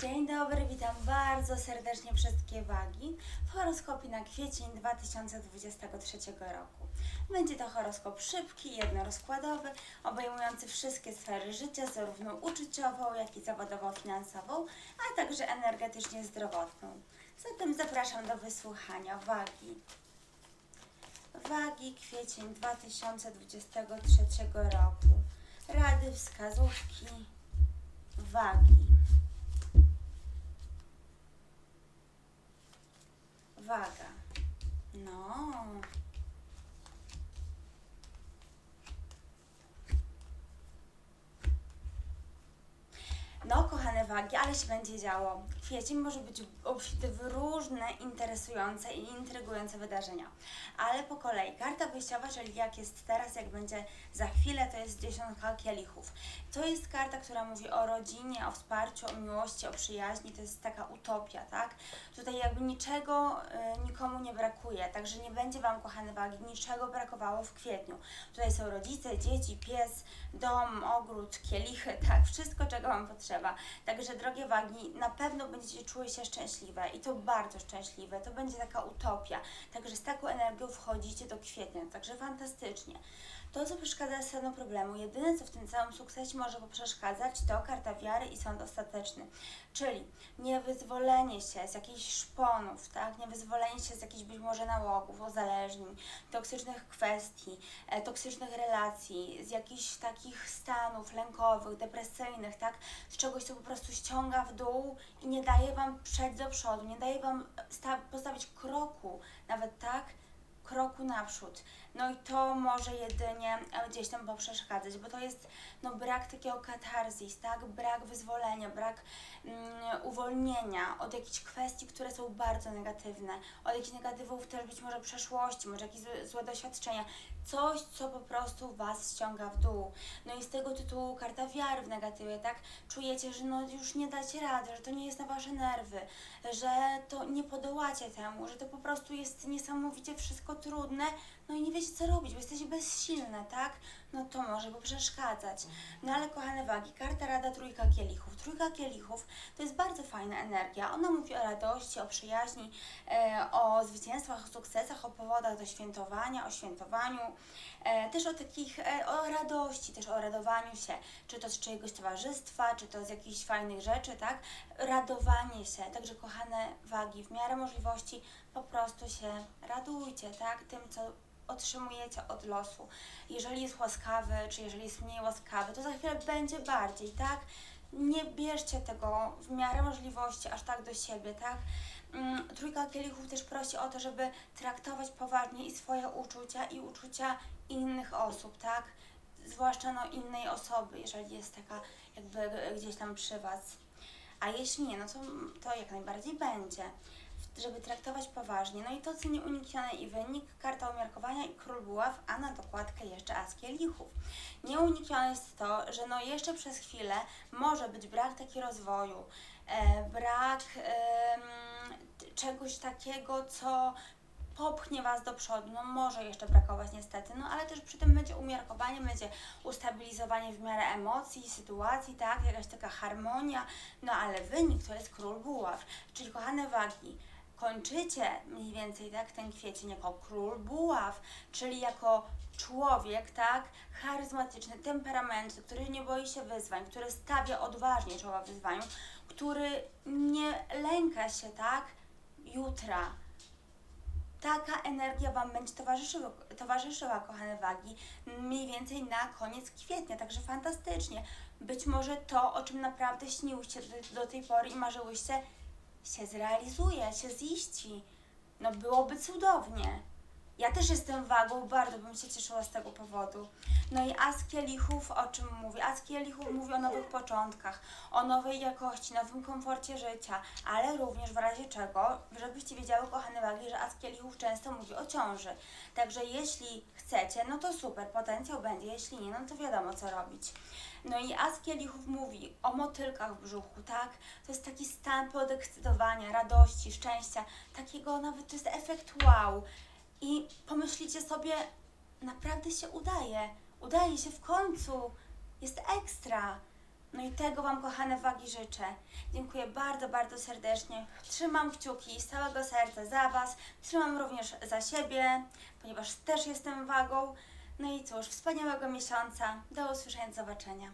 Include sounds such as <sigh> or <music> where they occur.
Dzień dobry, witam bardzo serdecznie wszystkie wagi w horoskopie na kwiecień 2023 roku. Będzie to horoskop szybki, jednorozkładowy, obejmujący wszystkie sfery życia, zarówno uczuciową, jak i zawodowo-finansową, a także energetycznie zdrowotną. Zatem zapraszam do wysłuchania wagi. Wagi kwiecień 2023 roku. Rady, wskazówki, wagi. Waga. No. No, kochane wagi, ale się będzie działo. Kwiecień może być obfity w różne interesujące i intrygujące wydarzenia. Ale po kolei, karta wyjściowa, czyli jak jest teraz, jak będzie za chwilę, to jest dziesiątka kielichów. To jest karta, która mówi o rodzinie, o wsparciu, o miłości, o przyjaźni. To jest taka utopia, tak? Tutaj jakby niczego y, nikomu nie brakuje, także nie będzie Wam, kochane wagi, niczego brakowało w kwietniu. Tutaj są rodzice, dzieci, pies, dom, ogród, kielichy, <laughs> tak, wszystko, czego Wam potrzeba. Także, drogie wagi, na pewno będziecie czuły się szczęśliwe i to bardzo szczęśliwe. To będzie taka utopia. Także z taką energią wchodzicie do kwietnia, także fantastycznie. To, co przeszkadza, sedno problemu. Jedyne, co w tym całym sukcesie może poprzeszkadzać, to karta wiary i sąd ostateczny. Czyli niewyzwolenie się z jakichś szponów, tak? Niewyzwolenie się z jakichś być może nałogów, uzależnień, toksycznych kwestii, e, toksycznych relacji, z jakichś takich stanów lękowych, depresyjnych, tak? Z czegoś, co po prostu ściąga w dół i nie daje Wam przejść do przodu, nie daje Wam sta- postawić kroku, nawet tak? Kroku naprzód. No i to może jedynie e, gdzieś tam poprzeszkadzać, bo to jest no, brak takiego katarzis, tak? Brak wyzwolenia, brak mm, uwolnienia od jakichś kwestii, które są bardzo negatywne, od jakichś negatywów też być może przeszłości, może jakieś złe, doświadczenia, coś, co po prostu Was ściąga w dół. No i z tego tytułu karta wiary w negatywie, tak? Czujecie, że no już nie dacie rady, że to nie jest na Wasze nerwy, że to nie podołacie temu, że to po prostu jest niesamowicie wszystko trudne, no i nie wiecie co robić, bo jesteście bezsilne, tak? No to może poprzeszkadzać. No ale kochane wagi, karta Rada Trójka Kielichów. Trójka Kielichów to jest bardzo fajna energia. Ona mówi o radości, o przyjaźni, e, o zwycięstwach, o sukcesach, o powodach do świętowania, o świętowaniu, e, też o takich, e, o radości, też o radowaniu się, czy to z czyjegoś towarzystwa, czy to z jakichś fajnych rzeczy, tak? Radowanie się. Także kochane wagi, w miarę możliwości po prostu się radujcie, tak? Tym, co otrzymujecie od losu. Jeżeli jest łaskawy, czy jeżeli jest mniej łaskawy, to za chwilę będzie bardziej, tak? Nie bierzcie tego w miarę możliwości aż tak do siebie, tak? Mm, Trójka kielichów też prosi o to, żeby traktować poważnie i swoje uczucia, i uczucia innych osób, tak? Zwłaszcza no, innej osoby, jeżeli jest taka jakby gdzieś tam przy Was. A jeśli nie, no to, to jak najbardziej będzie żeby traktować poważnie. No i to, co nieuniknione i wynik, karta umiarkowania i król buław, a na dokładkę jeszcze as kielichów. Nieuniknione jest to, że no jeszcze przez chwilę może być brak takiego rozwoju, e, brak em, czegoś takiego, co popchnie Was do przodu. No może jeszcze brakować niestety, no ale też przy tym będzie umiarkowanie, będzie ustabilizowanie w miarę emocji, sytuacji, tak, jakaś taka harmonia, no ale wynik to jest król buław. Czyli kochane wagi, kończycie mniej więcej tak ten kwiecień jako król buław, czyli jako człowiek, tak, charyzmatyczny, temperamentu, który nie boi się wyzwań, który stawia odważnie czoła wyzwaniu, który nie lęka się, tak, jutra. Taka energia Wam będzie towarzyszyła, towarzyszyła, kochane wagi, mniej więcej na koniec kwietnia, także fantastycznie. Być może to, o czym naprawdę śniłyście do, do tej pory i marzyłyście, się zrealizuje, się ziści. No byłoby cudownie. Ja też jestem wagą, bardzo bym się cieszyła z tego powodu. No i As Kielichów o czym mówi? As Kielichów mówi o nowych początkach, o nowej jakości, nowym komforcie życia, ale również w razie czego, żebyście wiedziały, kochane wagi, że As Kielichów często mówi o ciąży. Także jeśli chcecie, no to super, potencjał będzie, jeśli nie, no to wiadomo co robić. No i As Kielichów mówi o motylkach w brzuchu, tak? To jest taki stan podekscytowania, radości, szczęścia, takiego nawet to jest efekt wow. I pomyślicie sobie, naprawdę się udaje, udaje się w końcu, jest ekstra. No i tego Wam, kochane wagi, życzę. Dziękuję bardzo, bardzo serdecznie. Trzymam kciuki z całego serca za Was. Trzymam również za siebie, ponieważ też jestem wagą. No i cóż, wspaniałego miesiąca. Do usłyszenia, do zobaczenia.